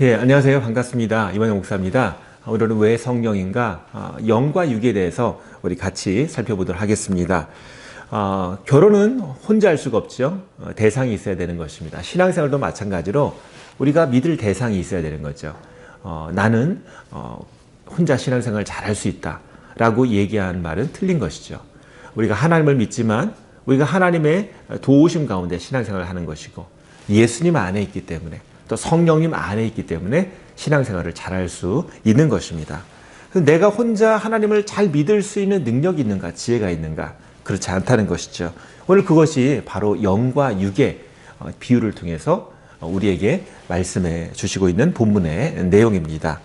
예, 안녕하세요. 반갑습니다. 이만영 목사입니다. 오늘은 왜 성령인가? 어, 영과 육에 대해서 우리 같이 살펴보도록 하겠습니다. 어, 결혼은 혼자 할 수가 없죠. 어, 대상이 있어야 되는 것입니다. 신앙생활도 마찬가지로 우리가 믿을 대상이 있어야 되는 거죠. 어, 나는 어, 혼자 신앙생활 잘할 수 있다. 라고 얘기한 말은 틀린 것이죠. 우리가 하나님을 믿지만 우리가 하나님의 도우심 가운데 신앙생활을 하는 것이고 예수님 안에 있기 때문에 또 성령님 안에 있기 때문에 신앙생활을 잘할 수 있는 것입니다. 내가 혼자 하나님을 잘 믿을 수 있는 능력이 있는가, 지혜가 있는가, 그렇지 않다는 것이죠. 오늘 그것이 바로 영과 육의 어, 비유를 통해서 우리에게 말씀해 주시고 있는 본문의 내용입니다.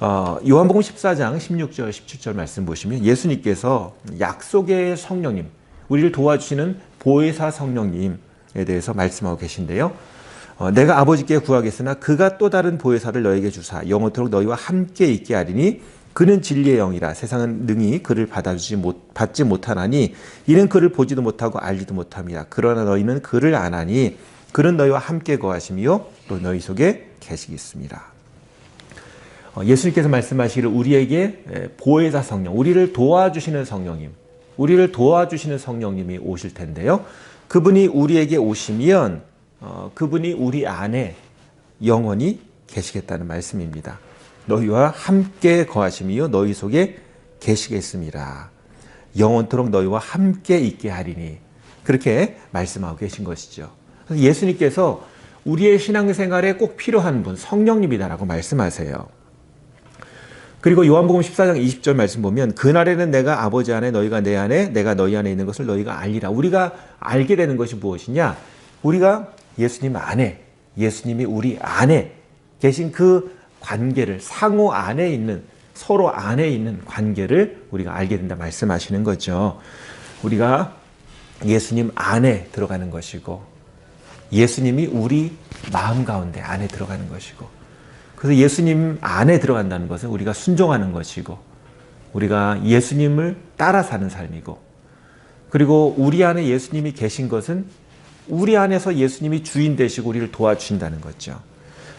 어, 요한복음 14장 16절, 17절 말씀 보시면 예수님께서 약속의 성령님, 우리를 도와주시는 보혜사 성령님에 대해서 말씀하고 계신데요. 어, 내가 아버지께 구하겠으나 그가 또 다른 보혜사를 너에게 주사 영원토록 너희와 함께 있게 하리니 그는 진리의 영이라 세상은 능히 그를 받아주지 못 받지 못하나니 이는 그를 보지도 못하고 알지도 못함이라 그러나 너희는 그를 아나니 그는 너희와 함께 거하시며 또 너희 속에 계시겠습니다. 어, 예수님께서 말씀하시기를 우리에게 보혜사 성령, 우리를 도와주시는 성령님, 우리를 도와주시는 성령님이 오실 텐데요. 그분이 우리에게 오시면 어, 그분이 우리 안에 영원히 계시겠다는 말씀입니다. 너희와 함께 거하심이요 너희 속에 계시겠습니다. 영원토록 너희와 함께 있게 하리니 그렇게 말씀하고 계신 것이죠. 예수님께서 우리의 신앙생활에 꼭 필요한 분 성령님이다라고 말씀하세요. 그리고 요한복음 14장 20절 말씀 보면 그날에는 내가 아버지 안에 너희가 내 안에 내가 너희 안에 있는 것을 너희가 알리라. 우리가 알게 되는 것이 무엇이냐? 우리가 예수님 안에 예수님이 우리 안에 계신 그 관계를 상호 안에 있는 서로 안에 있는 관계를 우리가 알게 된다 말씀하시는 거죠. 우리가 예수님 안에 들어가는 것이고 예수님이 우리 마음 가운데 안에 들어가는 것이고 그래서 예수님 안에 들어간다는 것은 우리가 순종하는 것이고 우리가 예수님을 따라 사는 삶이고 그리고 우리 안에 예수님이 계신 것은 우리 안에서 예수님이 주인 되시고 우리를 도와주신다는 거죠.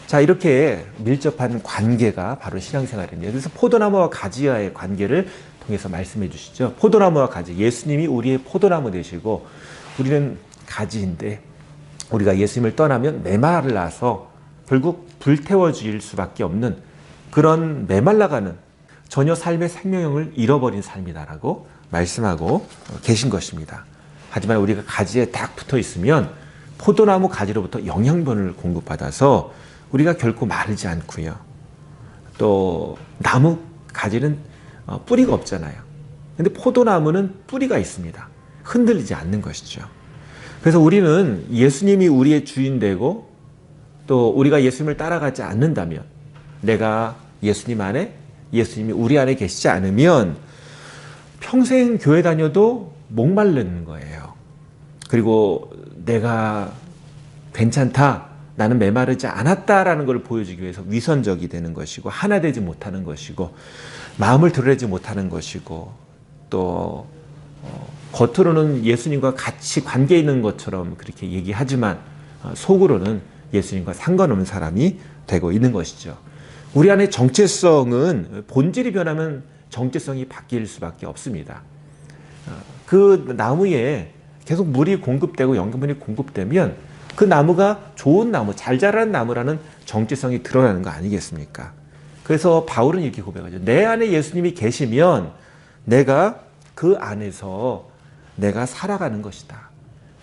자, 이렇게 밀접한 관계가 바로 신앙생활입니다. 그래서 포도나무와 가지와의 관계를 통해서 말씀해 주시죠. 포도나무와 가지. 예수님이 우리의 포도나무 되시고 우리는 가지인데 우리가 예수님을 떠나면 메말라서 결국 불태워질 수밖에 없는 그런 메말라가는 전혀 삶의 생명력을 잃어버린 삶이다라고 말씀하고 계신 것입니다. 하지만 우리가 가지에 딱 붙어 있으면 포도나무 가지로부터 영양분을 공급받아서 우리가 결코 마르지 않고요. 또 나무 가지는 어, 뿌리가 없잖아요. 근데 포도나무는 뿌리가 있습니다. 흔들리지 않는 것이죠. 그래서 우리는 예수님이 우리의 주인 되고 또 우리가 예수님을 따라가지 않는다면 내가 예수님 안에 예수님이 우리 안에 계시지 않으면 평생 교회 다녀도 목말르는 거예요. 그리고 내가 괜찮다. 나는 메마르지 않았다라는 걸 보여주기 위해서 위선적이 되는 것이고 하나 되지 못하는 것이고 마음을 드러내지 못하는 것이고 또 어, 겉으로는 예수님과 같이 관계 있는 것처럼 그렇게 얘기하지만 어, 속으로는 예수님과 상관없는 사람이 되고 있는 것이죠. 우리 안에 정체성은 본질이 변하면 정체성이 바뀔 수밖에 없습니다. 어, 그 나무에 계속 물이 공급되고 영양분이 공급되면 그 나무가 좋은 나무, 잘 자라는 나무라는 정체성이 드러나는 거 아니겠습니까? 그래서 바울은 이렇게 고백하죠. 내 안에 예수님이 계시면 내가 그 안에서 내가 살아가는 것이다.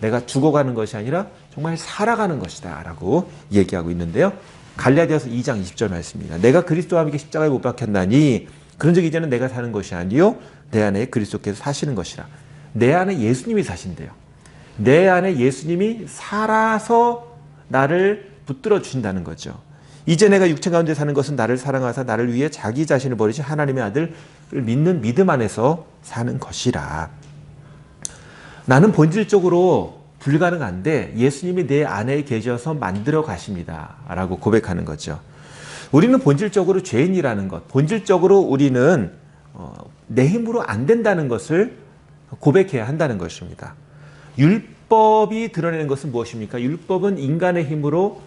내가 죽어가는 것이 아니라 정말 살아가는 것이다. 라고 얘기하고 있는데요. 갈라디아서 2장 20절 말씀입니다. 내가 그리스도와 함께 십자가에 못 박혔나니 그런 즉 이제는 내가 사는 것이 아니요 내 안에 그리스도께서 사시는 것이라. 내 안에 예수님이 사신대요. 내 안에 예수님이 살아서 나를 붙들어 주신다는 거죠. 이제 내가 육체 가운데 사는 것은 나를 사랑하사 나를 위해 자기 자신을 버리신 하나님의 아들을 믿는 믿음 안에서 사는 것이라. 나는 본질적으로 불가능한데 예수님이 내 안에 계셔서 만들어 가십니다. 라고 고백하는 거죠. 우리는 본질적으로 죄인이라는 것, 본질적으로 우리는 어, 내 힘으로 안 된다는 것을 고백해야 한다는 것입니다. 율법이 드러내는 것은 무엇입니까? 율법은 인간의 힘으로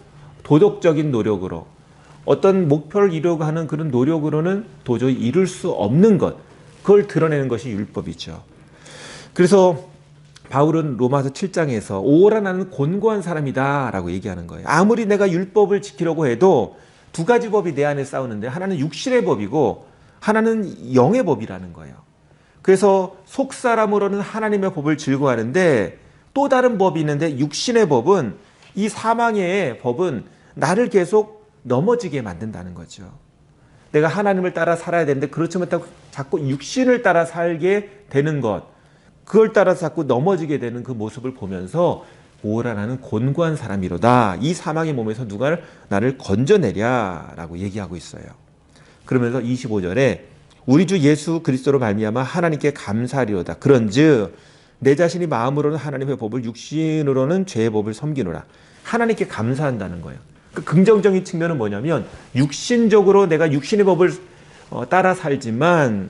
도덕적인 노력으로 어떤 목표를 이루려고 하는 그런 노력으로는 도저히 이룰 수 없는 것, 그걸 드러내는 것이 율법이죠. 그래서 바울은 로마서 7장에서 오라 나는 곤고한 사람이다 라고 얘기하는 거예요. 아무리 내가 율법을 지키려고 해도 두 가지 법이 내 안에 싸우는데 하나는 육신의 법이고 하나는 영의 법이라는 거예요. 그래서 속 사람으로는 하나님의 법을 즐거워하는데 또 다른 법이 있는데 육신의 법은 이 사망의 법은 나를 계속 넘어지게 만든다는 거죠. 내가 하나님을 따라 살아야 되는데 그렇지 못하고 자꾸 육신을 따라 살게 되는 것. 그걸 따라서 자꾸 넘어지게 되는 그 모습을 보면서 오라 나는 곤고한 사람이로다. 이 사망의 몸에서 누가 나를 건져내랴라고 얘기하고 있어요. 그러면서 25절에 우리 주 예수 그리스도로 말미암아 하나님께 감사하리로다. 그런즉 내 자신이 마음으로는 하나님의 법을 육신으로는 죄의 법을 섬기노라. 하나님께 감사한다는 거예요. 그 긍정적인 측면은 뭐냐면 육신적으로 내가 육신의 법을 어, 따라 살지만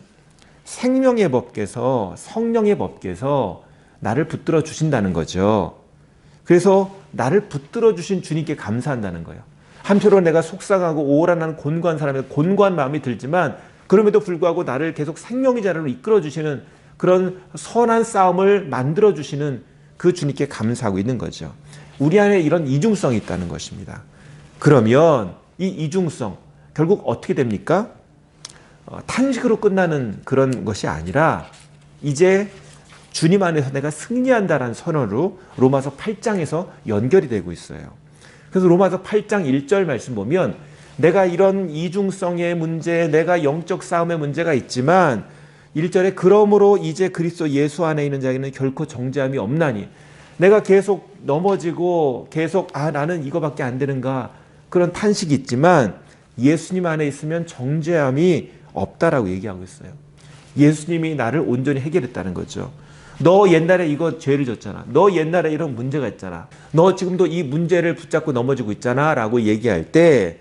생명의 법께서 성령의 법께서 나를 붙들어 주신다는 거죠. 그래서 나를 붙들어 주신 주님께 감사한다는 거예요. 한편으로 내가 속상하고 오란한 곤고한 사람의 곤고한 마음이 들지만 그럼에도 불구하고 나를 계속 생명의 자리로 이끌어 주시는 그런 선한 싸움을 만들어 주시는 그 주님께 감사하고 있는 거죠. 우리 안에 이런 이중성이 있다는 것입니다. 그러면 이 이중성 결국 어떻게 됩니까? 어, 탄식으로 끝나는 그런 것이 아니라 이제 주님 안에서 내가 승리한다라는 선언으로 로마서 8장에서 연결이 되고 있어요. 그래서 로마서 8장 1절 말씀 보면 내가 이런 이중성의 문제, 내가 영적 싸움의 문제가 있지만 1절에 그러므로 이제 그리스도 예수 안에 있는 자에는 결코 정죄함이 없나니 내가 계속 넘어지고 계속 아 나는 이거밖에 안 되는가 그런 탄식이 있지만 예수님 안에 있으면 정죄함이 없다라고 얘기하고 있어요. 예수님이 나를 온전히 해결했다는 거죠. 너 옛날에 이거 죄를 졌잖아. 너 옛날에 이런 문제가 있잖아. 너 지금도 이 문제를 붙잡고 넘어지고 있잖아. 라고 얘기할 때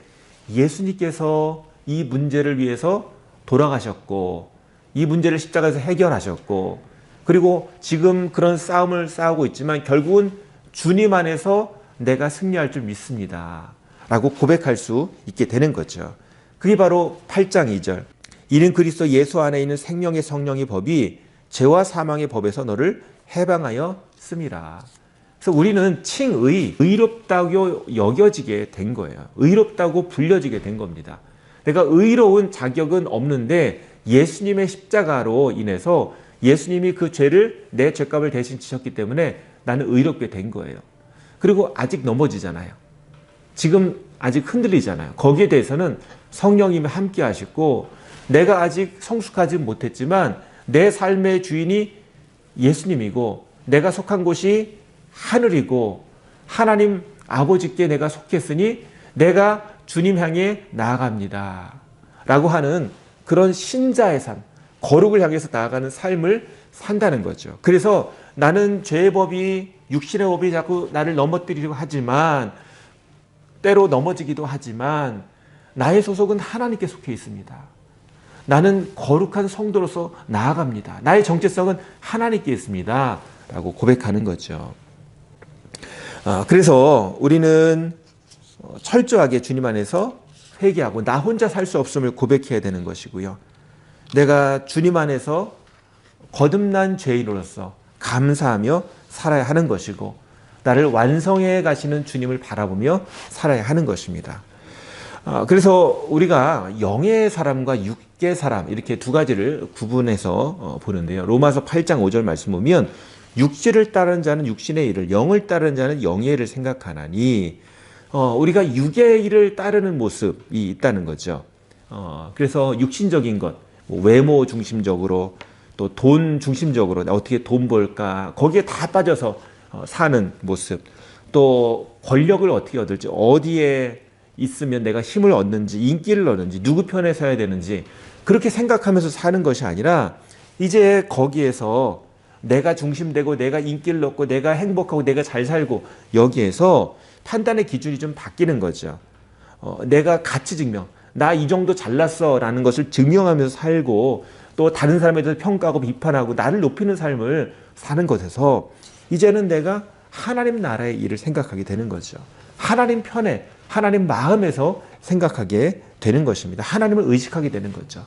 예수님께서 이 문제를 위해서 돌아가셨고 이 문제를 십자가에서 해결하셨고 그리고 지금 그런 싸움을 싸우고 있지만 결국은 주님 안에서 내가 승리할 줄 믿습니다. 라고 고백할 수 있게 되는 거죠. 그게 바로 8장 2절. 이는 그리스도 예수 안에 있는 생명의 성령의 법이 죄와 사망의 법에서 너를 해방하여 씀이라. 그래서 우리는 칭의, 의롭다고 여겨지게 된 거예요. 의롭다고 불려지게 된 겁니다. 내가 의로운 자격은 없는데 예수님의 십자가로 인해서 예수님이 그 죄를 내 죄값을 대신 지셨기 때문에 나는 의롭게 된 거예요. 그리고 아직 넘어지잖아요. 지금 아직 흔들리잖아요. 거기에 대해서는 성령님이 함께 하시고 내가 아직 성숙하지 못했지만 내 삶의 주인이 예수님이고 내가 속한 곳이 하늘이고 하나님 아버지께 내가 속했으니 내가 주님 향해 나아갑니다. 라고 하는 그런 신자의 삶, 거룩을 향해서 나아가는 삶을 산다는 거죠. 그래서 나는 죄의 법이, 육신의 법이 자꾸 나를 넘어뜨리려고 하지만, 때로 넘어지기도 하지만, 나의 소속은 하나님께 속해 있습니다. 나는 거룩한 성도로서 나아갑니다. 나의 정체성은 하나님께 있습니다. 라고 고백하는 거죠. 아, 그래서 우리는 철저하게 주님 안에서 회개하고 나 혼자 살 수 없음을 고백해야 되는 것이고요. 내가 주님 안에서 거듭난 죄인으로서 감사하며 살아야 하는 것이고 나를 완성해 가시는 주님을 바라보며 살아야 하는 것입니다. 아, 그래서 우리가 영의 사람과 육의 사람 이렇게 두 가지를 구분해서 어, 보는데요. 로마서 8장 5절 말씀 보면 육체를 따르는 자는 육신의 일을, 영을 따르는 자는 영의 일을 생각하나니 어, 우리가 육의 일을 따르는 모습이 있다는 거죠. 어, 그래서 육신적인 것, 뭐 외모 중심적으로 또 돈 중심적으로 어떻게 돈 벌까 거기에 다 빠져서 어, 사는 모습, 또 권력을 어떻게 얻을지 어디에 있으면 내가 힘을 얻는지 인기를 얻는지 누구 편에 서야 되는지 그렇게 생각하면서 사는 것이 아니라 이제 거기에서 내가 중심되고 내가 인기를 얻고 내가 행복하고 내가 잘 살고 여기에서 판단의 기준이 좀 바뀌는 거죠. 어, 내가 가치 증명, 나 이 정도 잘났어 라는 것을 증명하면서 살고 또 다른 사람에 대해서 평가하고 비판하고 나를 높이는 삶을 사는 것에서 이제는 내가 하나님 나라의 일을 생각하게 되는 거죠. 하나님 편에 하나님 마음에서 생각하게 되는 것입니다. 하나님을 의식하게 되는 거죠.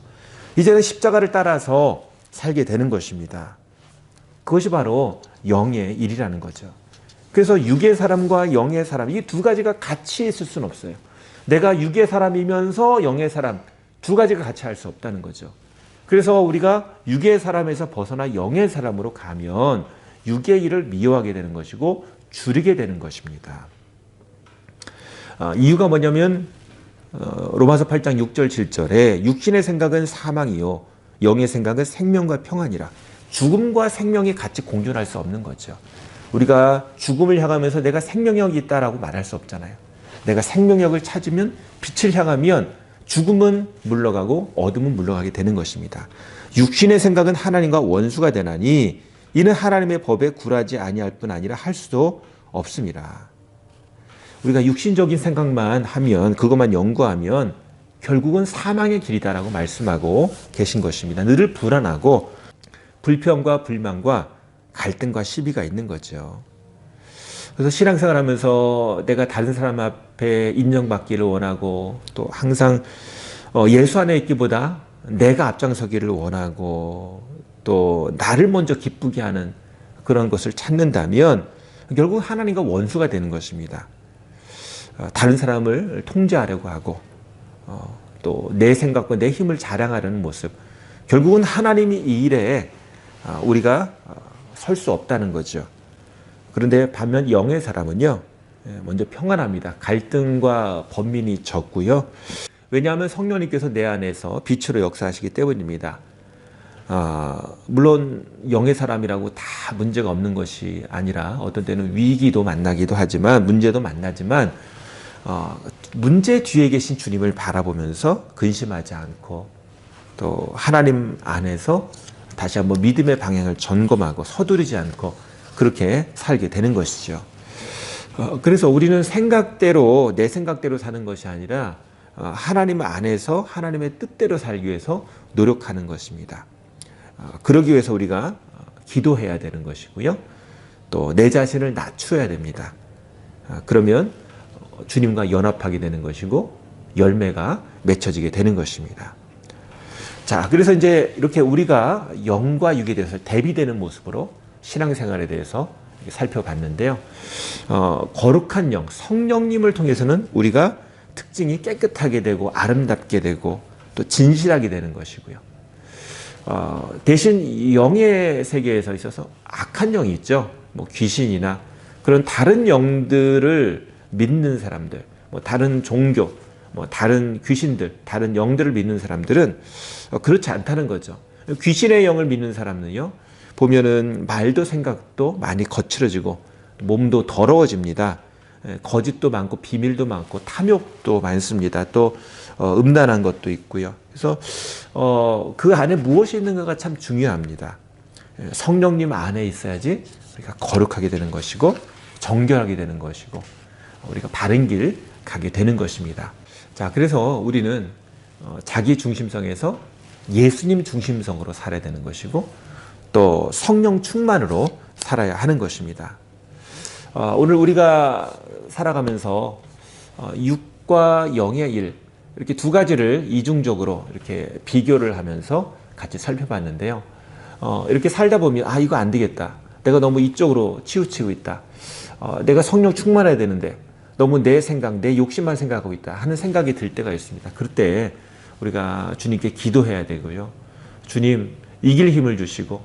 이제는 십자가를 따라서 살게 되는 것입니다. 그것이 바로 영의 일이라는 거죠. 그래서 육의 사람과 영의 사람, 이 두 가지가 같이 있을 수는 없어요. 내가 육의 사람이면서 영의 사람, 두 가지가 같이 할 수 없다는 거죠. 그래서 우리가 육의 사람에서 벗어나 영의 사람으로 가면 육의 일을 미워하게 되는 것이고 줄이게 되는 것입니다. 아, 이유가 뭐냐면 어, 로마서 8장 6절 7절에 육신의 생각은 사망이요 영의 생각은 생명과 평안이라 죽음과 생명이 같이 공존할 수 없는 거죠. 우리가 죽음을 향하면서 내가 생명력이 있다라고 말할 수 없잖아요. 내가 생명력을 찾으면 빛을 향하면 죽음은 물러가고 어둠은 물러가게 되는 것입니다. 육신의 생각은 하나님과 원수가 되나니 이는 하나님의 법에 굴하지 아니할 뿐 아니라 할 수도 없습니다. 우리가 육신적인 생각만 하면 그것만 연구하면 결국은 사망의 길이다라고 말씀하고 계신 것입니다. 늘 불안하고 불평과 불만과 갈등과 시비가 있는 거죠. 그래서 신앙생활 하면서 내가 다른 사람 앞에 인정받기를 원하고 또 항상 어, 예수 안에 있기보다 내가 앞장서기를 원하고 또 나를 먼저 기쁘게 하는 그런 것을 찾는다면 결국 하나님과 원수가 되는 것입니다. 어, 다른 사람을 통제하려고 하고 어, 또내 생각과 내 힘을 자랑하려는 모습 결국은 하나님이 이 일에 아, 우리가 설 수 없다는 거죠. 그런데 반면 영의 사람은요 예, 먼저 평안합니다. 갈등과 번민이 적고요. 왜냐하면 성령님께서 내 안에서 빛으로 역사하시기 때문입니다. 아, 물론 영의 사람이라고 다 문제가 없는 것이 아니라 어떤 때는 위기도 만나기도 하지만 문제도 만나지만 어, 문제 뒤에 계신 주님을 바라보면서 근심하지 않고 또 하나님 안에서 다시 한번 믿음의 방향을 점검하고 서두르지 않고 그렇게 살게 되는 것이죠. 어, 그래서 우리는 생각대로 내 생각대로 사는 것이 아니라 어, 하나님 안에서 하나님의 뜻대로 살기 위해서 노력하는 것입니다. 어, 그러기 위해서 우리가 어, 기도해야 되는 것이고요. 또 내 자신을 낮춰야 됩니다. 어, 그러면 어, 주님과 연합하게 되는 것이고 열매가 맺혀지게 되는 것입니다. 자, 그래서 이제 이렇게 우리가 영과 육에 대해서 대비되는 모습으로 신앙생활에 대해서 살펴봤는데요. 어, 거룩한 영, 성령님을 통해서는 우리가 특징이 깨끗하게 되고 아름답게 되고 또 진실하게 되는 것이고요. 어, 대신 영의 세계에서 있어서 악한 영이 있죠. 뭐 귀신이나 그런 다른 영들을 믿는 사람들, 뭐 다른 종교, 뭐 다른 귀신들, 다른 영들을 믿는 사람들은 어, 그렇지 않다는 거죠. 귀신의 영을 믿는 사람은요, 보면은 말도 생각도 많이 거칠어지고 몸도 더러워집니다. 예, 거짓도 많고 비밀도 많고 탐욕도 많습니다. 또 어, 음란한 것도 있고요. 그래서 어, 그 안에 무엇이 있는가가 참 중요합니다. 예, 성령님 안에 있어야지 우리가 거룩하게 되는 것이고 정결하게 되는 것이고 우리가 바른 길 가게 되는 것입니다. 자, 그래서 우리는 어, 자기 중심성에서 예수님 중심성으로 살아야 되는 것이고 또 성령 충만으로 살아야 하는 것입니다. 어, 오늘 우리가 살아가면서 어, 육과 영의 일 이렇게 두 가지를 이중적으로 이렇게 비교를 하면서 같이 살펴봤는데요. 어, 이렇게 살다 보면 아 이거 안 되겠다. 내가 너무 이쪽으로 치우치고 있다. 어, 내가 성령 충만해야 되는데 너무 내 생각, 내 욕심만 생각하고 있다 하는 생각이 들 때가 있습니다. 그럴 때 우리가 주님께 기도해야 되고요. 주님 이길 힘을 주시고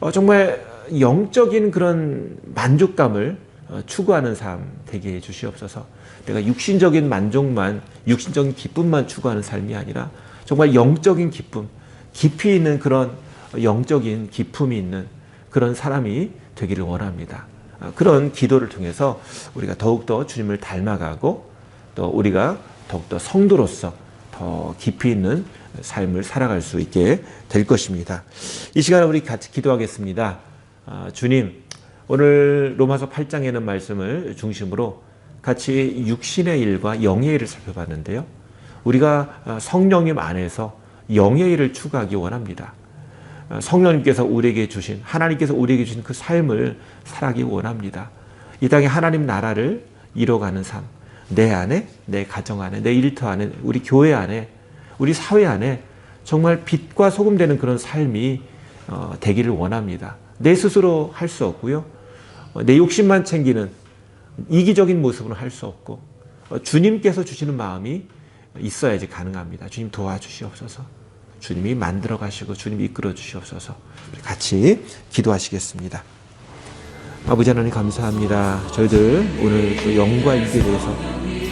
어, 정말 영적인 그런 만족감을 어, 추구하는 삶 되게 해 주시옵소서. 내가 육신적인 만족만, 육신적인 기쁨만 추구하는 삶이 아니라 정말 영적인 기쁨, 깊이 있는 그런 영적인 기품이 있는 그런 사람이 되기를 원합니다. 아, 그런 기도를 통해서 우리가 더욱더 주님을 닮아가고 또 우리가 더욱더 성도로서 더 깊이 있는 삶을 살아갈 수 있게 될 것입니다. 이 시간에 우리 같이 기도하겠습니다. 아, 주님, 오늘 로마서 8장에는 말씀을 중심으로 같이 육신의 일과 영의 일을 살펴봤는데요. 우리가 성령님 안에서 영의 일을 추구하기 원합니다. 성령님께서 우리에게 주신 하나님께서 우리에게 주신 그 삶을 살아가기 원합니다. 이 땅에 하나님 나라를 이뤄가는 삶, 내 안에, 내 가정 안에, 내 일터 안에, 우리 교회 안에, 우리 사회 안에 정말 빛과 소금 되는 그런 삶이 어, 되기를 원합니다. 내 스스로 할 수 없고요. 어, 내 욕심만 챙기는 이기적인 모습으로 할 수 없고 어, 주님께서 주시는 마음이 있어야지 가능합니다. 주님 도와주시옵소서. 주님이 만들어 가시고 주님이 이끌어 주시옵소서. 같이 기도하시겠습니다. 아버지 하나님 감사합니다. 저희들 오늘 또 영과 육에 대해서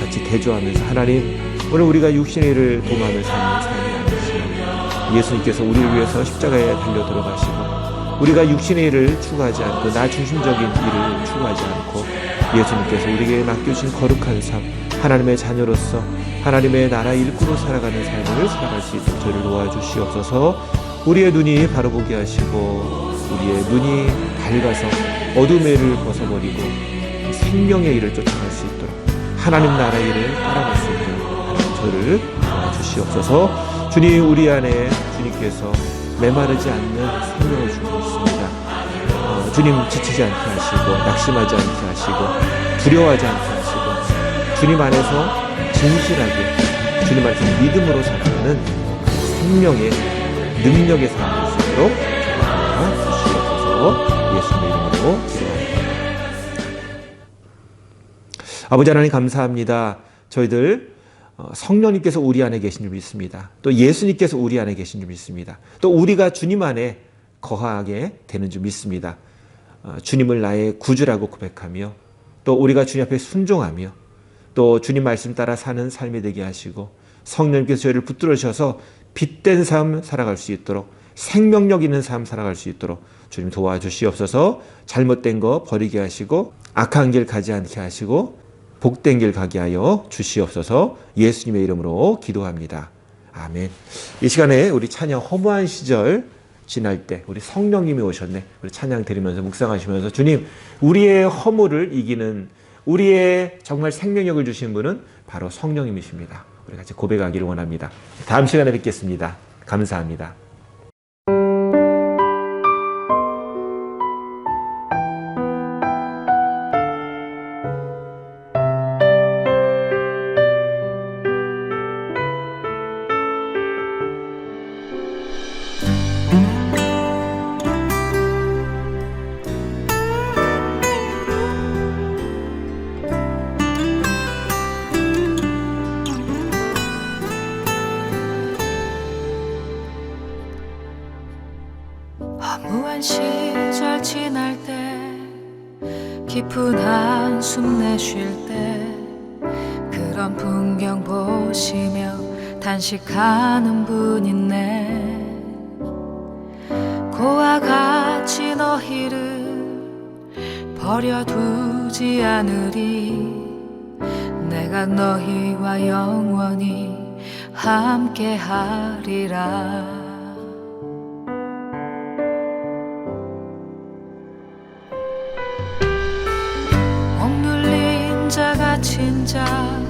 같이 대조하면서 하나님 오늘 우리가 육신의 일을 도모하며 사는 삶이 아니시며 예수님께서 우리를 위해서 십자가에 달려 들어가시고 우리가 육신의 일을 추구하지 않고 나 중심적인 일을 추구하지 않고 예수님께서 우리에게 맡겨주신 거룩한 삶 하나님의 자녀로서 하나님의 나라 일꾼으로 살아가는 삶을 살아갈 수 있도록 저를 도와주시옵소서 우리의 눈이 바로 보게 하시고 우리의 눈이 밝아서 어둠의 일을 벗어버리고 생명의 일을 쫓아갈 수 있도록 하나님 나라의 일을 따라갈 수 있도록 저를 주시옵소서. 주님 우리 안에 주님께서 메마르지 않는 생명을 주고 있습니다. 어, 주님 지치지 않게 하시고 낙심하지 않게 하시고 두려워하지 않게 하시고 주님 안에서 진실하게 주님 안에서 믿음으로 살아가는 생명의 능력의 삶을 주시옵소서 예수님의 이름으로 기도합니다. 아버지 하나님 감사합니다. 저희들 어, 성령님께서 우리 안에 계신 줄 믿습니다. 또 예수님께서 우리 안에 계신 줄 믿습니다. 또 우리가 주님 안에 거하게 되는 줄 믿습니다. 어, 주님을 나의 구주라고 고백하며 또 우리가 주님 앞에 순종하며 또 주님 말씀 따라 사는 삶이 되게 하시고 성령님께서 저희를 붙들으셔서 빛된 삶 살아갈 수 있도록 생명력 있는 삶 살아갈 수 있도록 주님 도와주시옵소서 잘못된 거 버리게 하시고 악한 길 가지 않게 하시고 복된 길 가게 하여 주시옵소서 예수님의 이름으로 기도합니다. 아멘. 이 시간에 우리 찬양 허무한 시절 지날 때 우리 성령님이 오셨네. 우리 찬양 드리면서 묵상하시면서 주님 우리의 허물을 이기는 우리의 정말 생명력을 주신 분은 바로 성령님이십니다. 우리 같이 고백하기를 원합니다. 다음 시간에 뵙겠습니다. 감사합니다. 단식하는 분 있네. 고와 같이 너희를 버려두지 않으리. 내가 너희와 영원히 함께하리라. 억눌린 자 갇힌 자